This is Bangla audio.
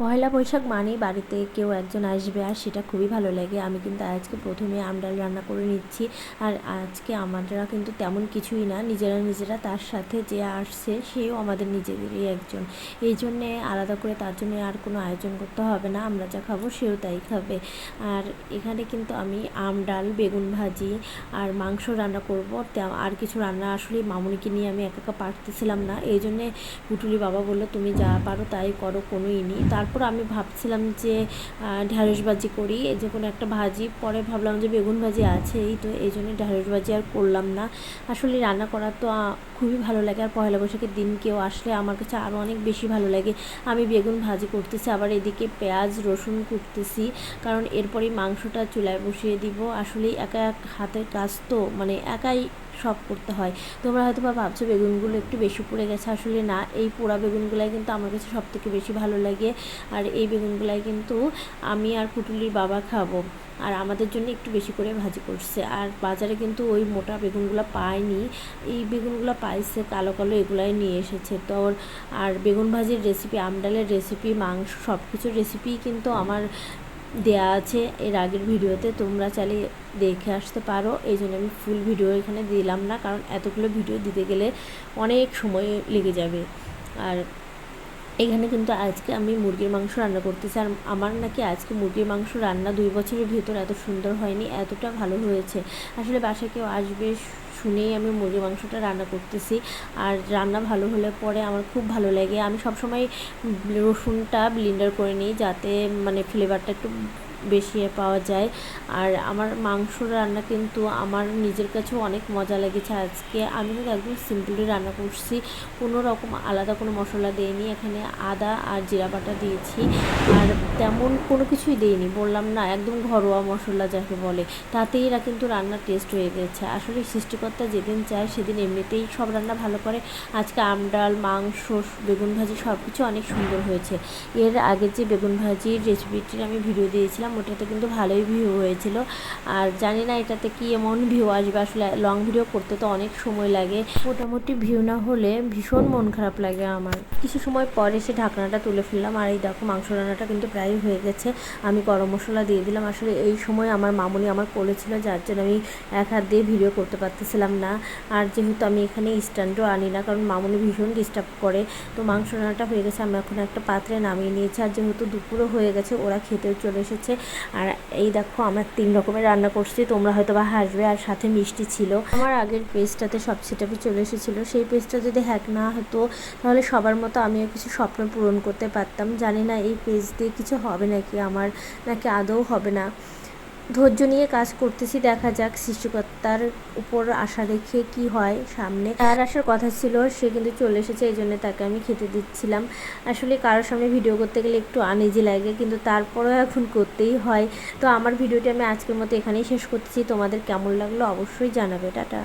পয়লা বৈশাখ মানেই বাড়িতে কেউ একজন আসবে আর সেটা খুবই ভালো লাগে। আমি কিন্তু আজকে প্রথমে আমডাল রান্না করে নিচ্ছি আর আজকে আমাদেরা কিন্তু তেমন কিছুই না। নিজেরা নিজেরা তার সাথে যে আসছে সেও আমাদের নিজেদেরই একজন। এই জন্যে আলাদা করে তার জন্য আর কোনো আয়োজন করতে হবে না। আমরা যা খাব সেও তাই খাবে। আর এখানে কিন্তু আমি আম ডাল, বেগুন ভাজি আর মাংস রান্না করব। আর কিছু রান্না আসলে মামুনিকে নিয়ে আমি একা একা পারতেছিলাম না। এই জন্যে পুটুলি বাবা বলল, তুমি যা পারো তাই করো, কোনোই নেই। তারপর আমি ভাবছিলাম যে ঢ্যাঁড়স ভাজি করি, এই যে কোনো একটা ভাজি। পরে ভাবলাম যে বেগুন ভাজি আছেই তো, এই জন্য ঢ্যাঁড়স ভাজি আর করলাম না। আসলে রান্না করা তো খুবই ভালো লাগে। আর পয়লা বৈশাখের দিন কেউ আসলে আমার কাছে আরও অনেক বেশি ভালো লাগে। আমি বেগুন ভাজি করতেছি, আবার এদিকে পেঁয়াজ রসুন কুটতেছি। কারণ এরপরেই মাংসটা চুলায় বসিয়ে দিব। আসলে একা এক হাতের কাজ তো মানে একাই সব করতে হয়। তোমরা হয়তো বা ভাবছ বেগুনগুলো একটু বেশি পুড়ে গেছে। আসলে না, এই পোড়া বেগুনগুলাই কিন্তু আমার কাছে সব থেকে বেশি ভালো লাগে। আর এই বেগুনগুলাই কিন্তু আমি আর পুটুলির বাবা খাব। আর আমাদের জন্য একটু বেশি করে ভাজি করছে। আর বাজারে কিন্তু ওই মোটা বেগুনগুলো পায়নি এই বেগুনগুলো পাইছে, কালো কালো এগুলাই নিয়ে এসেছে। তো আর বেগুন ভাজির রেসিপি আমডালের রেসিপি মাংস সব কিছুর রেসিপি কিন্তু আমার দেয়া আছে এর আগের ভিডিওতে। তোমরা চাইলে দেখে আসতে পারো। এই জন্য আমি ফুল ভিডিও এখানে দিলাম না, কারণ এতগুলো ভিডিও দিতে গেলে অনেক সময় লেগে যাবে। আর এখানে কিন্তু আজকে আমি মুরগির মাংস রান্না করতেছি। আর আমার নাকি আজকে মুরগির মাংস রান্না দুই বছরের ভিতর এত সুন্দর হয়নি, এতটা ভালো হয়েছে। আসলে বাসায় কেউ আসবে শুনেই আমি মুরগির মাংসটা রান্না করতেছি। আর রান্না ভালো হলে পরে আমার খুব ভালো লাগে। আমি সবসময় রসুনটা ব্লিন্ডার করে নিই যাতে মানে ফ্লেভারটা একটু বেশি পাওয়া যায়। আর আমার মাংস রান্না কিন্তু আমার নিজের কাছেও অনেক মজা লেগেছে। আজকে আমি কিন্তু একদম সিম্পলি রান্না করছি। কোনো রকম আলাদা কোনো মশলা দিইনি। এখানে আদা আর জিরা বাটা দিয়েছি। আর তেমন কোনো কিছুই দিইনি। বললাম না, একদম ঘরোয়া মশলা যাকে বলে। তাতেই এরা কিন্তু রান্নার টেস্ট হয়ে গেছে। আসলে সৃষ্টিকর্তা যেদিন চায় সেদিন এমনিতেই সব রান্না ভালো করে। আজকে আমডাল মাংস, বেগুন ভাজি সব কিছু অনেক সুন্দর হয়েছে। এর আগে যে বেগুন ভাজির রেসিপিটির আমি ভিডিও দিয়েছিলাম ওটাতে কিন্তু ভালোই ভিউ হয়েছিল। আর জানি না এটাতে কি এমন ভিউ আসবে, আসলে লং ভিডিও করতে তো অনেক সময় লাগে। মোটামুটি ভিউ না হলে ভীষণ মন খারাপ লাগে আমার। কিছু সময় পরে সে ঢাকনাটা তুলে ফেললাম, আর এই দেখো মাংস রান্নাটা কিন্তু প্রায় হয়ে গেছে। আমি গরম মশলা দিয়ে দিলাম। আসলে এই সময় আমার মামুনি আমার কোলে ছিল, যার জন্য আমি এক হাত দিয়ে ভিডিও করতে পারতেছিলাম না। আর যেহেতু আমি এখানে স্ট্যান্ডও আনি না, কারণ মামুনি ভীষণ ডিস্টার্ব করে। তো মাংস রান্নাটা হয়ে গেছে, আমি এখন একটা পাত্রে নামিয়ে নিয়েছি। আর যেহেতু দুপুরও হয়ে গেছে, ওরা খেতেও চলে এসেছে। আর এই দেখো, আমরা তিন রকমের রান্না করছি, তোমরা হয়তো বা হাসবে, আর সাথে মিষ্টি ছিল। আমার আগের পেজটাতে সব সেটাপি চলে এসেছিল। সেই পেজটা যদি হ্যাক না হতো, তাহলে সবার মতো আমিও কিছু স্বপ্ন পূরণ করতে পারতাম। জানি না এই পেজ দিয়ে কিছু হবে নাকি আমার, নাকি আদৌ হবে না। ধৈর্য নিয়ে কাজ করতেছি, দেখা যাক সৃষ্টিকর্তার উপর আশা রেখে কি হয় সামনে। তার আসার কথা ছিল, সে কিন্তু চলে এসেছে, এই জন্য তাকে আমি খেতে দিচ্ছিলাম। আসলে কারোর সামনে ভিডিও করতে গেলে একটু আনেজি লাগে, কিন্তু তারপরেও এখন করতেই হয়। তো আমার ভিডিওটি আমি আজকের মতো এখানেই শেষ করতেছি। তোমাদের কেমন লাগল অবশ্যই জানাবে। টাটা।